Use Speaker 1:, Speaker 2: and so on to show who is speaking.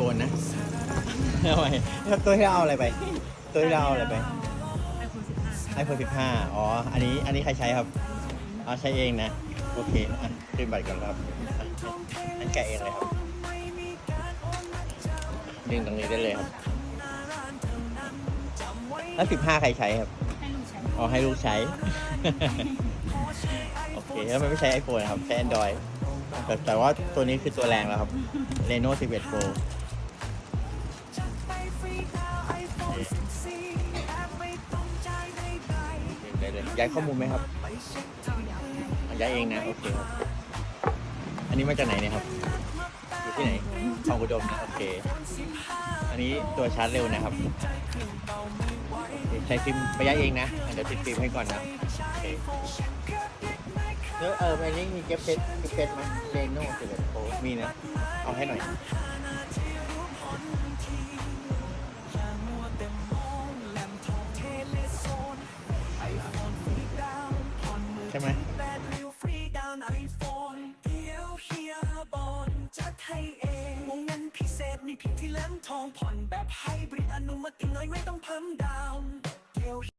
Speaker 1: iPhone นะทำไมตัวที่เราเอาอะไรไป ตัวที่เราเอาอะไรไป
Speaker 2: ไอโฟนสิบห้า
Speaker 1: iPhone 15อ๋อ อันนี้ อันนี้ใครใช้ครับเอาใช้เองนะ โอเคอะขึ้นบัตรก่อนครับอะอันแกะเองเลยครับดึงตรงนี้ได้เลยครับ แล้ว15ใครใช้ครับ
Speaker 2: ให้ลูกใช้
Speaker 1: อ๋อให้ลูกใช้ โอเคแล้วมันไม่ใช้ iPhone นะครับ ใช้ Android แต่แต่ว่าตัวนี้คือตัวแรงแล้วครับ Reno 11 Pro ได้เลยย้ายข้อมูลไหมครับอ๋อย้ายเองนะ โอเคครับ อันนี้มาจากไหนเนี่ยครับ อยู่ที่ไหนของอุดมนะ โอเค อันนี้ตัวชาร์จเร็วนะครับโอเคใช้ฟิล์มไปย้ายเองนะอะเดี๋ยวติดฟิล์มให้ก่อนนะโอเคแล้วเอออันนี้มีเก็บเพชรเก็บเพชรไหมเรโน่สิบเอ็ดโมีนะ เอาให้หน่อย ใช่ไหม
Speaker 3: พิธีเพียงที่เล่มทองผ่อนแบบไฮบริดอนุมัติน้อยไม่ต้องเพิ่มดาวเดียว